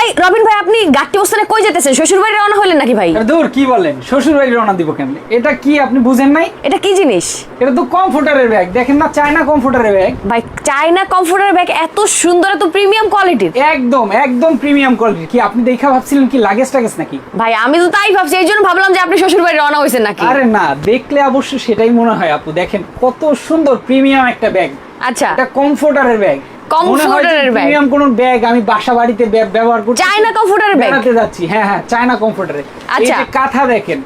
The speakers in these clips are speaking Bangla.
এই রবিন ভাই আপনি গাট্টি অবস্থানে কই যেতেছেন? শ্বশুর বাড়ি রওনা হলেন নাকি ভাই? আরে দূর কি বলেন? শ্বশুর বাড়ি রওনা দিব কেন এটা কি আপনি বুঝেন নাই? এটা কি জিনিস? এটা তো কমফোর্টারের ব্যাগ দেখেন না চায়না কমফোর্টারের ব্যাগ ভাই চাইনা কমফোর্টার ব্যাগ এত সুন্দর এত প্রিমিয়াম কোয়ালিটির একদম একদম প্রিমিয়াম কোয়ালিটি কি আপনি দেখা ভাবছিলেন কি লাগেজ টাগেজ নাকি? ভাই আমি তো তাই ভাবছি এই জন্য ভাবলাম যে আপনি শ্বশুর বাড়ি রওনা হয়েছেন নাকি? আরে না দেখলে অবশ্য সেটাই মনে হয় আপু। দেখেন কত সুন্দর প্রিমিয়াম একটা ব্যাগ আচ্ছা। এটা কমফোর্টারের ব্যাগ Comforter-এর bag। প্রিমিয়াম কোন ব্যাগ আমি বাসা বাড়িতে ব্যবহার করছি চায়না comforter-এর bag? বেড়াতে যাচ্ছি। হ্যাঁ হ্যাঁ চায়না কমফোর্টারে আচ্ছা। এই যে কাঁথা দেখেন।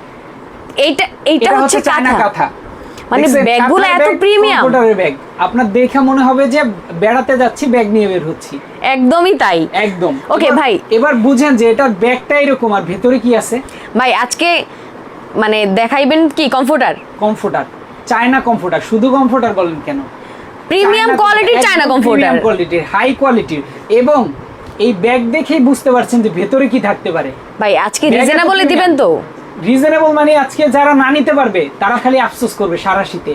এইটা এইটা হচ্ছে চায়না কাঁথা। মানে ব্যাগগুলো এত ব্যাগ, প্রিমিয়াম কমফোর্টারের ব্যাগ আপনার দেখে মনে হবে যে বেড়াতে যাচ্ছি ব্যাগ নিয়ে বের হচ্ছি। একদমই তাই। একদম। এবার- ভাই। এবার বুঝেন যে এটার ব্যাগটা এরকম আর ভেতরে কি আছে? ভাই আজকে মানে দেখাইবেন কি কমফোর্টার কমফোর্টার চায়না কমফোর্টার শুধু কমফোর্টার বলেন কেন? প্রিমিয়াম কোয়ালিটির চায়না কমফোর্টার প্রিমিয়াম কোয়ালিটির হাই কোয়ালিটির এবং এই ব্যাগ দেখেই বুঝতে পারছেন যে ভেতরে কি থাকতে পারে। ভাই আজকে রিজনেবলে দিবেন তো? রিজনেবল মানে আজকে যারা না নিতে পারবে তারা খালি আফসোস করবে সারা শীতে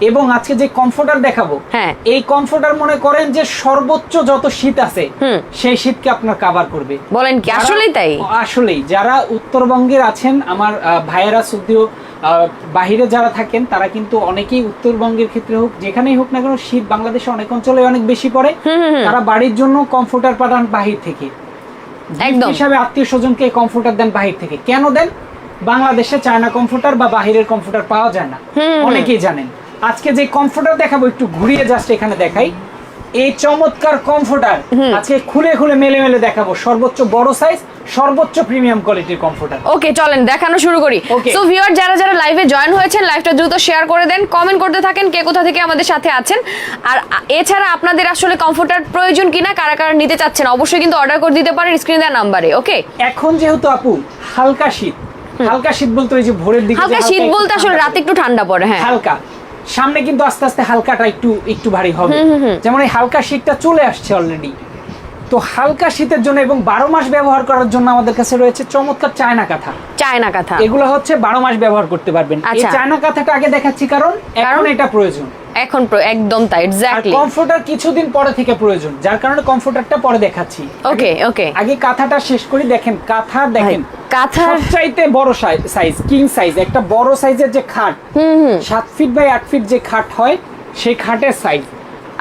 এবং আজকে যে কমফোর্টার দেখাবো হ্যাঁ। এই কমফোর্টার মনে করেন যে সর্বোচ্চ যত শীত আছে সেই শীতকে আপনার কাভার করবে। বলেন কি আসলেই তাই? আসলেই যারা উত্তরবঙ্গের আছেন আমার ভাইয়েরা আহ, বাহিরে যারা থাকেন তারা কিন্তু অনেকেই উত্তরবঙ্গের ক্ষেত্রে হোক যেখানেই হোক না কেন শীত বাংলাদেশে অনেক অঞ্চলে অনেক বেশি পড়ে। তারা বাড়ির জন্য কমফোর্টার পাঠান বাহির থেকে। হিসাবে আত্মীয় স্বজনকে কমফোর্টার দেন বাহির থেকে। কেন দেন? বাংলাদেশে চায়না কমফোর্টার বা বাহিরের কমফোর্টার পাওয়া যায় না। অনেকেই জানেন। আজকে যে কমফোর্টার দেখাবো একটু ঘুরিয়ে জাস্ট এখানে দেখাই। এই চমৎকার কমফোর্টার আজকে খুলে খুলে মেলে মেলে দেখাবো। সর্বোচ্চ বড় সাইজ সর্বোচ্চ প্রিমিয়াম কোয়ালিটির কমফোর্টার ওকে চলেন দেখানো শুরু করি। সো ভিউয়ার যারা যারা লাইভে জয়েন হয়েছেন লাইভটা দ্রুত শেয়ার করে দেন কমেন্ট করতে থাকেন কে কোথা থেকে আমাদের সাথে আছেন। আর এছাড়া আপনাদের আসলে কমফোর্টার প্রয়োজন কিনা কারা কারা নিতে চাচ্ছেন অবশ্যই কিন্তু অর্ডার করে দিতে পারেন স্ক্রিন দেওয়ার নাম্বারে ওকে এখন যেহেতু আপু হালকা শীত হালকা শীত বলতে ওই যে ভোরের দিকে হালকা শীত বলতে আসলে রাতে একটু ঠান্ডা পড়ে হ্যাঁ। হালকা। সামনে কিন্তু আস্তে আস্তে হালকাটা একটু একটু ভারী হবে। যেমন এই হালকা শীতটা চলে আসছে অলরেডি তো হালকা শীতের জন্য এবং বারো মাস ব্যবহার করার জন্য আমাদের কাছে রয়েছে চমৎকার চায়না কাঁথা। চায়না কাঁথা। এগুলো হচ্ছে বারো মাস ব্যবহার করতে পারবেন। এই আচ্ছা। চায়না কাঁথাটা আগে দেখাচ্ছি কারণ এখন? এটা প্রয়োজন। এখন একদম তাই এক্স্যাক্টলি কমফোর্টার কিছুদিন পরে থেকে প্রয়োজন যার কারণে কমফোর্টারটা পরে দেখাচ্ছি। ওকে ওকে আগে কাঁথাটা শেষ করি দেখেন কাঁথা দেখেন কাঁথার সবচাইতে বড় সাইজ কিং সাইজ একটা বড় সাইজের যে খাট সাত ফিট বাই আট ফিট যে খাট হয় সেই খাটের সাইজ।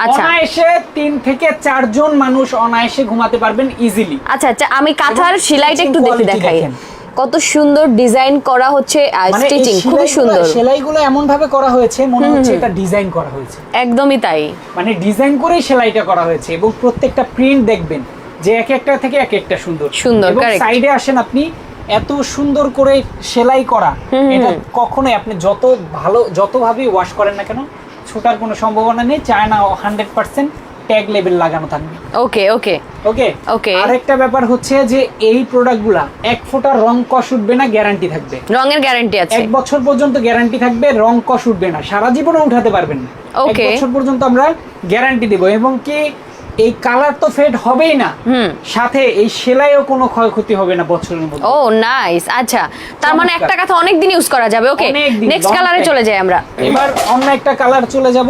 অনায়াসে তিন থেকে চারজন মানুষ অনায়াসে ঘুমাতে পারবেন ইজিলি আচ্ছা আচ্ছা আমি কাঁথার সেলাইটা একটু দেখে দেখাই। কত সুন্দর ডিজাইন করা হচ্ছে মানে স্টিচিং খুবই সুন্দর। সেলাইগুলো এমন ভাবে করা হয়েছে মনে হচ্ছে এটা ডিজাইন করা হয়েছে। একদমই তাই। মানে ডিজাইন করেই সেলাইটা করা হয়েছে এবং প্রত্যেকটা প্রিন্ট দেখবেন যে এক একটা থেকে এক একটা সুন্দর। সুন্দর, সাইডে আসেন আপনি এত সুন্দর করে সেলাই করা এটা কখনোই আপনি যত ভালো যতভাবে ওয়াশ করেন না কেন ছোটার কোনো সম্ভাবনা নেই চায়না হান্ড্রেড পার্সেন্ট ট্যাগ লেভেল লাগানো থাকবে। ওকে ওকে ওকে ওকে আরেকটা ব্যাপার হচ্ছে যে এই প্রোডাক্টগুলা এক ফোঁটা রং কষ উঠবে না গ্যারান্টি থাকবে। রঙের গ্যারান্টি আছে। এক বছর পর্যন্ত গ্যারান্টি থাকবে রং কষ উঠবে না। সারা জীবনও উঠাতে পারবেন না। এক বছর পর্যন্ত আমরা গ্যারান্টি দেব। এবং কি এই কালার তো ফেড হবেই না। সাথে এই সেলাইও কোনো ক্ষয়ক্ষতি হবে না বছরের মধ্যে। ও নাইস আচ্ছা। তার মানে একটা কথা অনেক দিন ইউজ করা যাবে ওকে নেক্সট কালারে চলে যাই আমরা। এবার অন্য একটা কালার চলে যাব।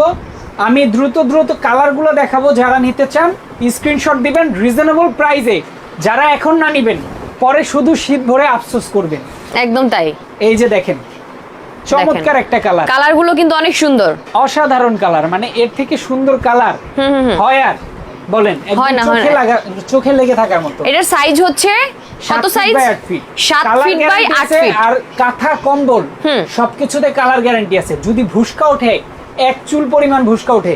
আমি দ্রুত দ্রুত কালারগুলো দেখাবো যারা নিতে চান স্ক্রিনশট দিবেন রিজনেবল প্রাইসে যারা এখন না নিবেন পরে শুধু শীত ভরে আফসোস করবেন। একদম তাই। এই যে দেখেন চমৎকার একটা কালার কালারগুলো কিন্তু অনেক সুন্দর। অসাধারণ কালার মানে এর থেকে সুন্দর কালার হয় আর। বলেন একদম হয় না, হয় না। চোখে লেগে থাকার মতো। এটার সাইজ হচ্ছে কত সাত সাইজ feet by আট feet। সাত Colour feet by guarantee feet আর কাঁথা কম্বল সবকিছুতে কালার গ্যারান্টি আছে। যদি ভুসকা ওঠে এক চুল পরিমাণ ভুসকা ওঠে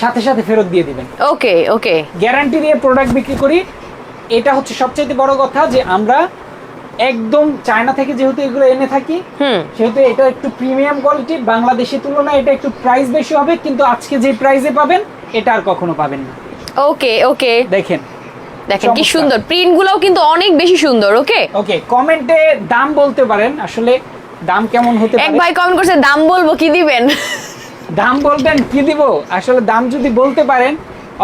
সাথে সাথে ফেরত দিয়ে দিবেন। ওকে ওকে। গ্যারান্টি দিয়ে প্রোডাক্ট বিক্রি করি। এটা হচ্ছে সবচেয়ে বড় কথা যে আমরা একদম চায়না থেকে যেহেতু এগুলো এনে থাকি সেহেতু এটা একটু প্রিমিয়াম কোয়ালিটি বাংলাদেশের তুলনায় এটা একটু প্রাইস বেশি হবে কিন্তু আজকে যে প্রাইসে পাবেন এটা আর কখনো পাবেন না। ওকে ওকে দেখেন। দেখেন কি সুন্দর। প্রিন্ট গুলোও কিন্তু অনেক বেশি সুন্দর ওকে ওকে কমেন্টে দাম বলতে পারেন। আসলে দাম কেমন হতে পারে? এক ভাই কমেন্ট করছে দাম বলব কি দিবেন? দাম বলবেন কি দিব? আসলে দাম যদি বলতে পারেন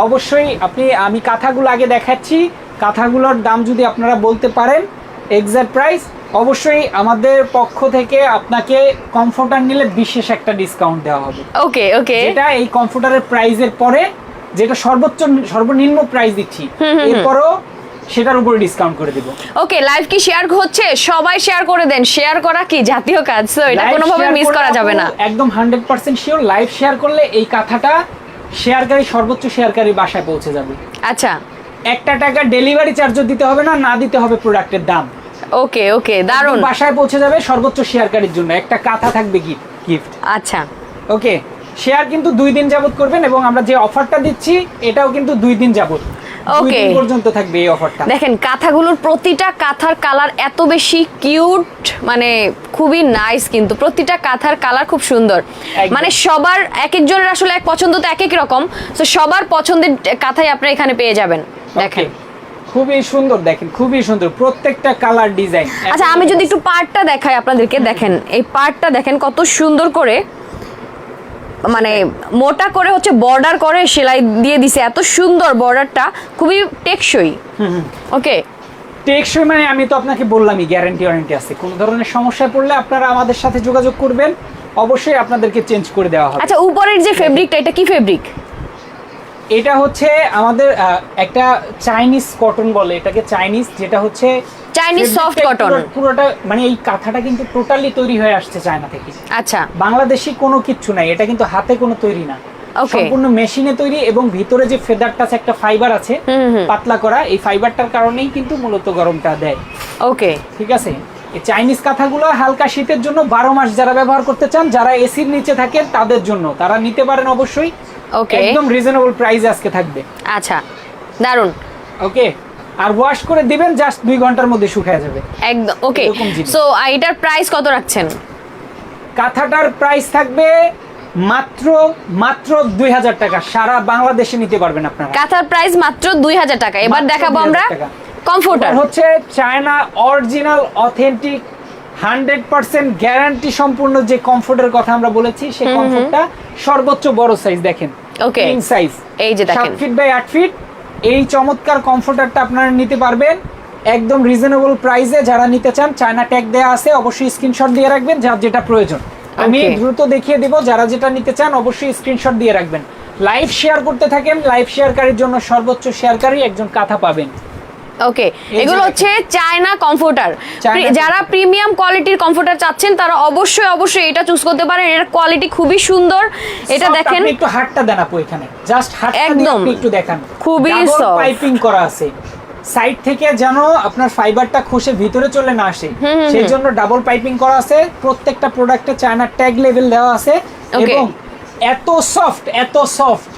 অবশ্যই আপনি আমি কাঁথাগুলো আগে দেখাচ্ছি। কাঁথাগুলোর দাম যদি আপনারা বলতে পারেন এক্সাক্ট প্রাইস অবশ্যই আমাদের পক্ষ থেকে আপনাকে কমফোর্টার নিলে বিশেষ একটা ডিসকাউন্ট দেওয়া হবে। ওকে ওকে এটা এই কমফোর্টারের প্রাইজের পরে যেটা সর্বোচ্চ সর্বনিম্ন প্রাইস দিচ্ছি এরপরও সেটার উপরে ডিসকাউন্ট করে দিব। ওকে লাইভ কি শেয়ার হচ্ছে? সবাই শেয়ার করে দেন। শেয়ার করা কি জাতীয় কাজ? তো এটা কোনোভাবে মিস করা যাবে না। একদম hundred percent sure live share করলে এই কাঁথাটা শেয়ারকারী সর্বোচ্চ শেয়ারকারী বাসায় পৌঁছে যাবে। আচ্ছা। একটা টাকা ডেলিভারি চার্জও দিতে হবে না না দিতে হবে প্রোডাক্টের দাম। ওকে ওকে দারুণ বাসায় পৌঁছে যাবে সর্বোচ্চ শেয়ারকারীর জন্য। একটা কাঁথা থাকবে গিফট আচ্ছা। ওকে শেয়ার কিন্তু দুই দিন যাবত করবেন এবং আমরা যে অফারটা দিচ্ছি এটাও কিন্তু দুই দিন যাবত. দিন পর্যন্ত থাকবে এই অফারটা। দেখেন কাঁথাগুলোর প্রতিটা কাঁথার কালার এত বেশি কিউট মানে খুবই নাইস কিন্তু। প্রতিটা কাঁথার কালার খুব সুন্দর। মানে সবার এক একজনের আসলে এক পছন্দ তো এক এক রকম। তো সবার পছন্দের কাঁথাই আপনারা এখানে পেয়ে যাবেন। দেখেন। খুবই সুন্দর দেখেন খুবই সুন্দর। প্রত্যেকটা কালার ডিজাইন। আচ্ছা আমি যদি একটু পার্টটা দেখাই আপনাদেরকে দেখেন এই পার্টটা দেখেন কত সুন্দর করে। মানে মোটা করে হচ্ছে বর্ডার করে সেলাই দিয়ে দিছে। এত সুন্দর বর্ডারটা খুবই টেকসই। ওকে টেকসই মানে আমি তো আপনাকে বললামই গ্যারান্টি ওয়ারেন্টি আছে। কোনো ধরনের সমস্যায় পড়লে আপনারা আমাদের সাথে যোগাযোগ করবেন। অবশ্যই আপনাদেরকে চেঞ্জ করে দেওয়া হবে। আচ্ছা উপরের যে ফেব্রিকটা এটা কি ফেব্রিক এটা হচ্ছে আমাদের একটা চাইনিজ কটন বলে এটাকে চাইনিজ যেটা হচ্ছে Fabric-টা cotton। পুরো- পুরোটা মানে এই কাঁথাটা কিন্তু টোটালি তৈরি হয়ে আসছে চায়না থেকে। আচ্ছা। বাংলাদেশি কোনো কিচ্ছু নাই এটা কিন্তু হাতে কোনো তৈরি না। সম্পূর্ণ মেশিনে তৈরি এবং ভিতরে যে ফেদারটা একটা ফাইবার আছে পাতলা করা এই ফাইবারটার কারণেই কিন্তু মূলত গরমটা দেয়। ওকে ঠিক আছে? এই চাইনিজ কাঁথাগুলো হালকা শীতের জন্য বারো মাস যারা ব্যবহার করতে চান যারা এসির নিচে থাকেন তাদের জন্য। তারা নিতে পারেন অবশ্যই। ওকে একদম রিজনেবল প্রাইস আজকে থাকবে। আচ্ছা। দারুণ ওকে আর ওয়াশ করে দিবেন জাস্ট দুই ঘণ্টার মধ্যে শুকিয়ে যাবে। একদম ওকে সো এটার প্রাইস কত রাখছেন? কাঁথাটার প্রাইস থাকবে মাত্র মাত্র দুই হাজার টাকা। সারা বাংলাদেশে নিতে পারবেন আপনারা। কাঁথার প্রাইস মাত্র দুই হাজার টাকা। এবার দেখাবো আমরা কমফোর্টার হচ্ছে China original authentic hundred percent guarantee সম্পূর্ণ যে কমফোর্টের কথা আমরা বলেছি সেই কমফোর্টটা সর্বোচ্চ বড় সাইজ দেখেন। ওকে সাইজ এই যে দেখেন। ফিট বাই আট ফিট এই চমৎকার কমফোর্টারটা আপনারা নিতে পারবেন। একদম রিজনেবল প্রাইসে যারা নিতে চান চায়না ট্যাগ দেওয়া আছে অবশ্যই স্ক্রিনশট দিয়ে রাখবেন যার যেটা প্রয়োজন। আমি দ্রুত দেখিয়ে দেব যারা যেটা নিতে চান অবশ্যই স্ক্রিনশট দিয়ে রাখবেন। লাইভ শেয়ার করতে থাকেন লাইভ শেয়ারকারীর জন্য সর্বোচ্চ শেয়ারকারী একজন কাঁথা পাবেন। ওকে এগুলো হচ্ছে চায়না কমফোর্টার যারা প্রিমিয়াম কোয়ালিটির কমফোর্টার চাচ্ছেন তারা অবশ্যই অবশ্যই এটা চুজ করতে পারেন। এর কোয়ালিটি খুবই সুন্দর। এটা দেখেন। একটু হাতটা দেন আপু এখানে। জাস্ট হাতটা একদম। একটু দেখান। খুবই soft। পাইপিং করা আছে। সাইড থেকে যেন আপনার ফাইবারটা খসে ভিতরে চলে না আসে। সেই জন্য ডাবল পাইপিং করা আছে। প্রত্যেকটা প্রোডাক্টে চায়না ট্যাগ লেভেল দেওয়া আছে. এবং এত সফট এত সফট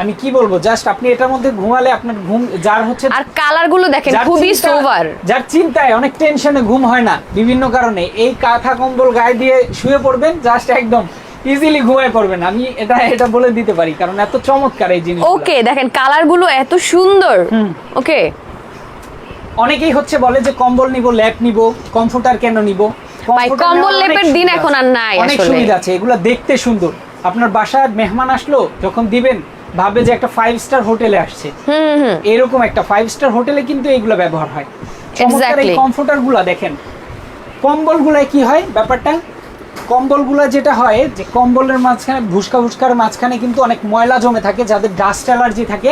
আমি কি বলব? জাস্ট আপনি এটার মধ্যে ঘুমালে আপনার ঘুম যার হচ্ছে আর কালারগুলো দেখেন খুবই সোভার যার চিন্তায় অনেক টেনশনে ঘুম হয় না বিভিন্ন কারণে। এই কাঁথা কম্বল গায়ে দিয়ে শুয়ে পড়বেন জাস্ট একদম ইজিলি ঘুমায় পড়বেন। আমি এটা এটা বলে দিতে পারি কারণ এত চমৎকার এই জিনিস ওকে দেখেন কালারগুলো এত সুন্দর। ওকে অনেকেই হচ্ছে বলে যে কম্বল নিব ল্যাপ নিব কমফোর্টার কেন নিব? কম্বল লেপের দিন এখন আর নাই অনেক সুবিধা আছে এগুলো দেখতে সুন্দর। আপনার বাসায় মেহমান আসলো যখন দিবেন ভাবে যে একটা ফাইভ স্টার হোটেলে আসছে। এরকম একটা ফাইভ স্টার হোটেলে কিন্তু এইগুলো ব্যবহার হয়। চমৎকার এই কমফোর্টারগুলা দেখেন। কম্বল গুলায় কি হয় ব্যাপারটা? কম্বলগুলা যেটা হয় যে কম্বলের মাঝখানে ভুসকা ভুসকার মাঝখানে কিন্তু অনেক ময়লা জমে থাকে যাদের ডাস্ট অ্যালার্জি থাকে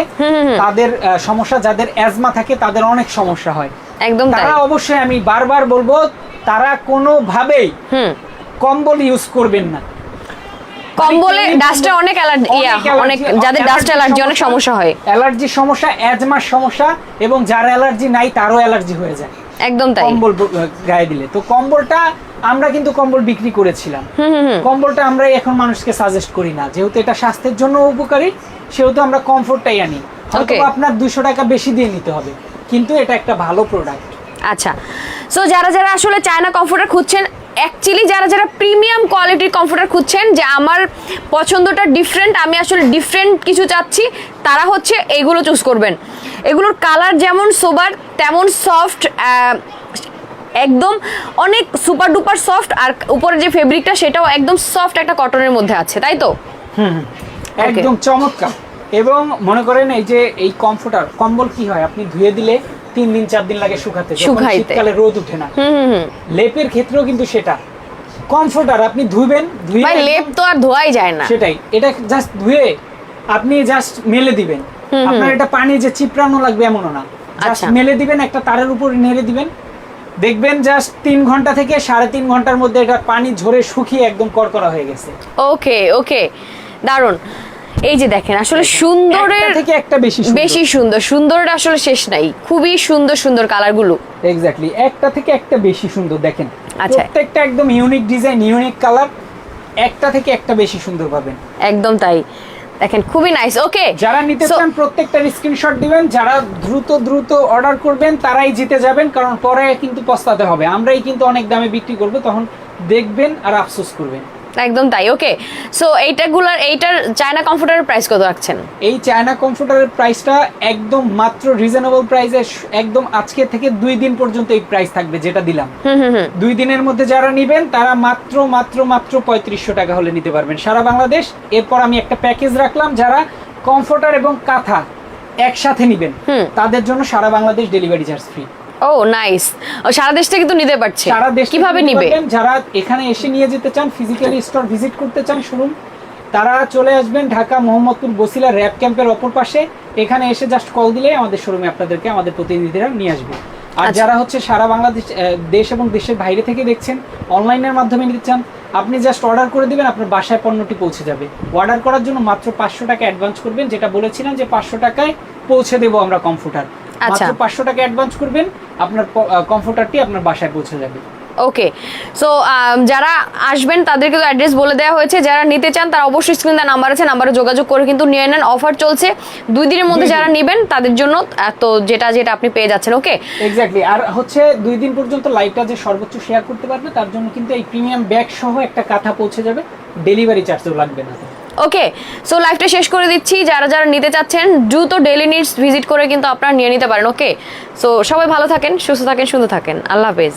তাদের সমস্যা যাদের অ্যাজমা থাকে তাদের অনেক সমস্যা হয়। একদম তারা অবশ্যই আমি বারবার বলব তারা কোনোভাবেই হুম। কম্বল ইউজ করবেন না। কম্বলে ডাস্টে অনেক অ্যালার্জি অনেক যাদের ডাস্ট অ্যালার্জি অনেক সমস্যা হয়। অ্যালার্জির সমস্যা অ্যাজমার সমস্যা এবং যার অ্যালার্জি নাই তারও অ্যালার্জি হয়ে যায়। একদম তাই। কম্বল গায়ে দিলে। তো কম্বলটা আমরা কিন্তু কম্বল বিক্রি করেছিলাম। কম্বলটা আমরা এখন মানুষকে সাজেস্ট করি না। যেহেতু এটা স্বাস্থ্যের জন্য উপকারী সেহেতু আমরা কমফোর্টটাই আনি। হয়তো আপনার দুশো টাকা বেশি দিয়ে নিতে হবে। কিন্তু এটা একটা ভালো প্রোডাক্ট আচ্ছা। সো যারা যারা আসলে চায়না কমফোর্টার খুঁজছেন অ্যাকচুয়ালি যারা যারা প্রিমিয়াম কোয়ালিটির কমফোর্টার খুঁজছেন যে আমার পছন্দটা ডিফারেন্ট আমি আসলে ডিফারেন্ট কিছু চাচ্ছি তারা হচ্ছে এগুলো চুজ করবেন। এগুলোর কালার যেমন সোবার তেমন সফট একদম অনেক সুপার ডুপার সফট আর উপরে যে ফেব্রিকটা সেটাও একদম সফট একটা কটনের মধ্যে আছে তাই তো? একদম চমৎকার। এবং মনে করেন এই যে এই কমফোর্টার কম্বল কি হয়? আপনি ধুয়ে দিলে তিন দিন চার দিন লাগে শুকাতে শীতকালে রোদ উঠে না। লেপের ক্ষেত্রেও কিন্তু সেটা। কমফোর্টার আপনি ধুবেন ধুয়ে ভাই লেপ তো আর ধোয়াই যায় না। সেটাই। এটা জাস্ট ধুয়ে আপনি জাস্ট মেলে দিবেন। আপনার এটা পানি যে চিপড়ানো লাগবে এমনও না। জাস্ট আচ্ছা। মেলে দিবেন একটা তারের উপর নেড়ে দিবেন। দেখবেন জাস্ট তিন ঘণ্টা থেকে সাড়ে তিন ঘণ্টার মধ্যে এটা পানি ঝরে শুকিয়ে একদম কড়কড়া হয়ে গেছে। ওকে ওকে দারুণ এই যে দেখেন আসলে সুন্দরের থেকে একটা বেশি বেশি সুন্দর। সুন্দরটা আসলে শেষ নাই। খুবই সুন্দর সুন্দর কালারগুলো। এক্স্যাক্টলি একটা থেকে একটা বেশি সুন্দর দেখেন। আচ্ছা। প্রত্যেকটা একদম ইউনিক ডিজাইন ইউনিক কালার একটা থেকে একটা বেশি সুন্দর পাবেন। একদম তাই। দেখেন খুবই নাইস ওকে যারা নিতে চান প্রত্যেকটার স্ক্রিনশট দিবেন যারা দ্রুত দ্রুত অর্ডার করবেন তারাই জিতে যাবেন কারণ পরে কিন্তু পস্তাতে হবে। আমরাই কিন্তু অনেক দামে বিক্রি করব তখন দেখবেন আর আফসোস করবেন। একদম তাই ওকে সো এইটাগুলার এইটার চায়না কমফোর্টারের প্রাইস কত রাখছেন? এই চায়না কম্পিউটারের প্রাইসটা একদম মাত্র রিজনেবল প্রাইসে একদম আজকে থেকে দুই দিন পর্যন্ত এই প্রাইস থাকবে যেটা দিলাম। হুম হুম হুম। দুই দিনের মধ্যে যারা নিবেন তারা মাত্র মাত্র মাত্র পঁয়ত্রিশশো টাকা হলে নিতে পারবেন। সারা বাংলাদেশ এরপর আমি একটা প্যাকেজ রাখলাম যারা কমফোর্টার এবং কাঁথা একসাথে নিবেন। তাদের জন্য সারা বাংলাদেশ ডেলিভারি চার্জ ফ্রি ও নাইস সারা দেশ থেকে তো নিতে পারছে। সারা দেশ কীভাবে নিবে? যারা এখানে এসে নিয়ে যেতে চান ফিজিক্যালি স্টোর ভিজিট করতে চান শুনুন। তারা চলে আসবেন ঢাকা মোহাম্মদপুর বসিলা র্যাব ক্যাম্পের অপর পাশে। এখানে এসে জাস্ট কল দিলেই আমাদের শোরুমে আপনাদেরকে আমাদের প্রতিনিধিরা নিয়ে আসবে। আর আচ্ছা। যারা হচ্ছে সারা বাংলাদেশ দেশ এবং দেশের বাইরে থেকে দেখছেন অনলাইনের মাধ্যমে নিতে চান আপনি জাস্ট অর্ডার করে দিবেন আপনার বাসায় পণ্যটি পৌঁছে যাবে। অর্ডার করার জন্য মাত্র পাঁচশো টাকা অ্যাডভান্স করবেন যেটা বলেছিলাম যে পাঁচশো টাকায় পৌঁছে দেবো আমরা কম্পিউটার। মাত্র পাঁচশো টাকা অ্যাডভান্স করবেন আপনার কম্পিউটারটি আপনার বাসায় পৌঁছে যাবে। ওকে। সো যারা আসবেন তাদেরকে তো অ্যাড্রেস বলে দেওয়া হয়েছে। যারা নিতে চান তারা অবশ্যই স্ক্রিন দেওয়া নাম্বার আছে নাম্বারে যোগাযোগ করে কিন্তু নিয়ে নেন। অফার চলছে। দুই দিনের মধ্যে যারা নেবেন তাদের জন্য তো যেটা যেটা আপনি পেয়ে যাচ্ছেন ওকে এক্স্যাক্টলি আর হচ্ছে দুই দিন পর্যন্ত লাইভটা যে সর্বোচ্চ শেয়ার করতে পারবে তার জন্য কিন্তু এই প্রিমিয়াম ব্যাগ সহ একটা কাঁথা পৌঁছে যাবে। ডেলিভারি চার্জও লাগবে না। ওকে সো লাইফটা শেষ করে দিচ্ছি। যারা যারা নিতে চাচ্ছেন, দ্রুত ডেলি নিডস ভিজিট করে কিন্তু আপনারা নিয়ে নিতে পারেন ওকে সো সবাই ভালো থাকেন, সুস্থ থাকেন, সুন্দর থাকেন। আল্লাহ হাফেজ।